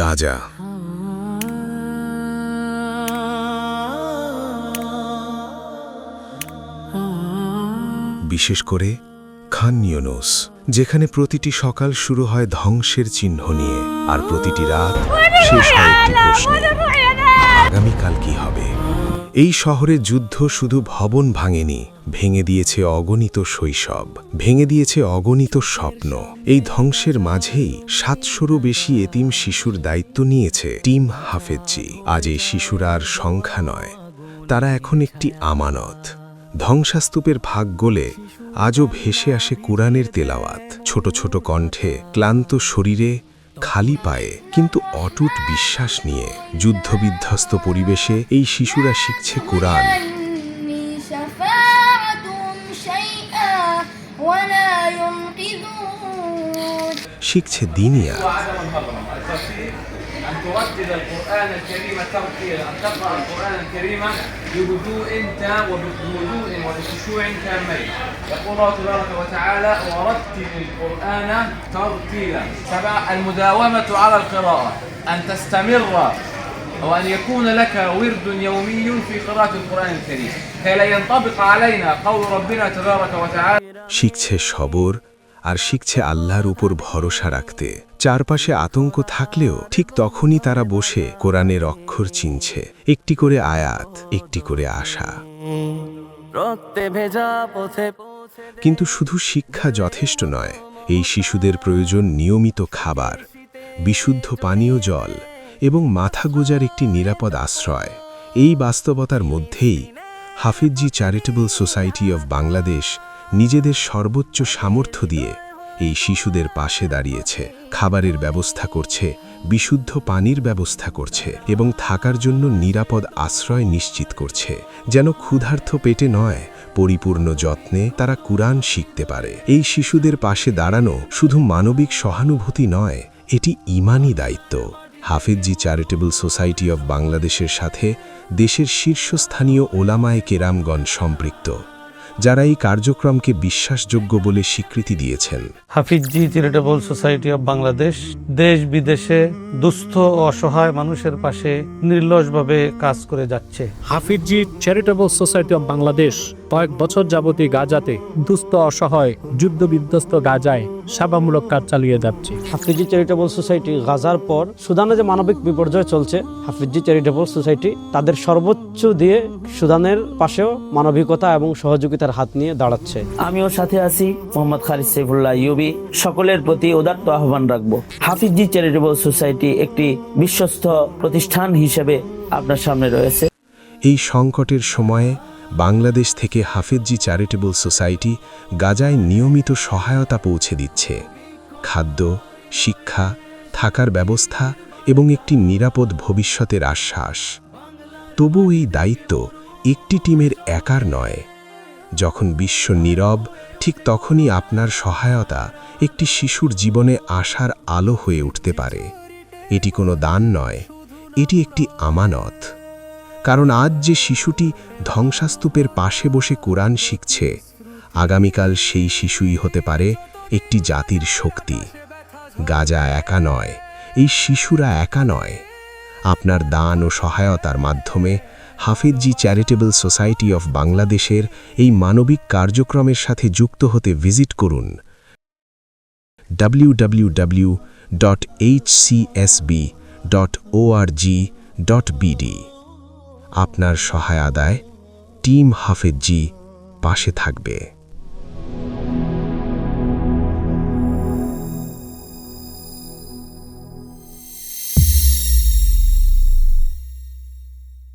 গাজা। বিশেষ করে খান ইউনুস, যেখানে প্রতিটি সকাল শুরু হয় ধ্বংসের চিহ্ন নিয়ে, আর প্রতিটি রাত শেষ হয় এই শহরে যুদ্ধ শুধু ভবন ভাঙেনি, ভেঙে দিয়েছে অগণিত শৈশব, ভেঙে দিয়েছে অগণিত স্বপ্ন। এই ধ্বংসের মাঝেই সাতশোরও বেশি এতিম শিশুর দায়িত্ব নিয়েছে টিম হাফেজি আজ এই শিশুরা আর সংখ্যা নয়, তারা এখন একটি আমানত। ধ্বংসাস্তূপের ভাগ গলে আজও ভেসে আসে কোরআনের তেলাওয়াত। ছোট ছোট কণ্ঠে ক্লান্ত শরীরে খালি পায়ে কিন্তু অটুট বিশ্বাস নিয়ে যুদ্ধবিধ্বস্ত পরিবেশে এই শিশুরা শিখছে কোরআন। শিখছে দিনিয়া أن ترتل القرآن الكريم ترتيلا أن تقرأ القرآن الكريم بهدوء تام وبهدوء وبخشوع تامين. يقول الله تبارك وتعالى ورتل القرآن ترتيلا. سبع المداومة على القراءة أن تستمر أو أن يكون لك ورد يومي في قراءة القرآن الكريم. كي لا ينطبق علينا قول ربنا تبارك وتعالى شيكتش هبور আর শিখছে আল্লাহর উপর ভরসা রাখতে। চারপাশে আতঙ্ক থাকলেও ঠিক তখনই তারা বসে কোরআনের অক্ষর চিনছে। একটি করে আয়াত একটি করে আশা। কিন্তু শুধু শিক্ষা যথেষ্ট নয় এই শিশুদের প্রয়োজন নিয়মিত খাবার বিশুদ্ধ পানীয় জল এবং মাথা গোজার একটি নিরাপদ আশ্রয়। এই বাস্তবতার মধ্যেই Hafizi charitable society of Bangladesh নিজেদের সর্বোচ্চ সামর্থ্য দিয়ে এই শিশুদের পাশে দাঁড়িয়েছে, খাবারের ব্যবস্থা করছে, বিশুদ্ধ পানির ব্যবস্থা করছে এবং থাকার জন্য নিরাপদ আশ্রয় নিশ্চিত করছে। যেন ক্ষুধার্থ পেটে নয়, পরিপূর্ণ যত্নে তারা কুরআন শিখতে পারে। এই শিশুদের পাশে দাঁড়ানো শুধু মানবিক সহানুভূতি নয়, এটি ইমানি দায়িত্ব। হাফিজি চ্যারিটেবল সোসাইটি অব বাংলাদেশের সাথে দেশের শীর্ষস্থানীয় ওলামায় কেরামগণ সম্পৃক্ত। যারা এই কার্যক্রমকে বিশ্বাসযোগ্য বলে স্বীকৃতি দিয়েছেন। Hafizi charitable society of Bangladesh দেশ বিদেশে দুস্থ অসহায় মানুষের পাশে নির্লসভাবে কাজ করে যাচ্ছে। Hafizi charitable society of Bangladesh কয়েক বছর যাবতীয় গাজাতে দুস্থ অসহায় যুদ্ধ বিধ্বস্ত গাজায় সেবামূলক কাজ চালিয়ে যাচ্ছে। হাফিজি চ্যারিটেবল সোসাইটি গাজার পর সুদানে যে মানবিক বিপর্যয় চলছে হাফিজি চ্যারিটেবল সোসাইটি তাদের সর্বোচ্চ দিয়ে সুদানের পাশেও মানবিকতা এবং সহযোগিতার হাত নিয়ে দাঁড়াচ্ছে। আমিও সাথে আছি মোহাম্মদ খালিদ সাইফুল্লাহ ইউবি। সকলের প্রতি উদাত্ত আহ্বান রাখব। হাফিজি চ্যারিটেবল সোসাইটি একটি বিশ্বস্ত প্রতিষ্ঠান হিসেবে আপনার সামনে রয়েছে। এই সংকটের সময়ে বাংলাদেশ থেকে হাফেজি চ্যারিটেবল সোসাইটি গাজায় নিয়মিত সহায়তা পৌঁছে দিচ্ছে। খাদ্য, শিক্ষা, থাকার ব্যবস্থা এবং একটি নিরাপদ ভবিষ্যতের আশ্বাস। তবু এই দায়িত্ব একটি টিমের একার নয়। যখন বিশ্ব নীরব, ঠিক তখনই আপনার সহায়তা একটি শিশুর জীবনে আশার আলো হয়ে উঠতে পারে। এটি কোনো দান নয়, এটি একটি আমানত। কারণ আজ যে শিশুটি ধ্বংসাস্তূপের পাশে বসে কোরআন শিখছে, আগামীকাল সেই শিশুই হতে পারে একটি জাতির শক্তি। গাজা একা নয়, এই শিশুরা একা নয়। আপনার দান ও সহায়তার মাধ্যমে হাফিজি চ্যারিটেবল সোসাইটি অফ বাংলাদেশের এই মানবিক কার্যক্রমের সাথে যুক্ত হতে ভিজিট করুন। www.hcsb.org.bd আপনার সহায় আদায় টিম হাফেজি পাশে থাকবে।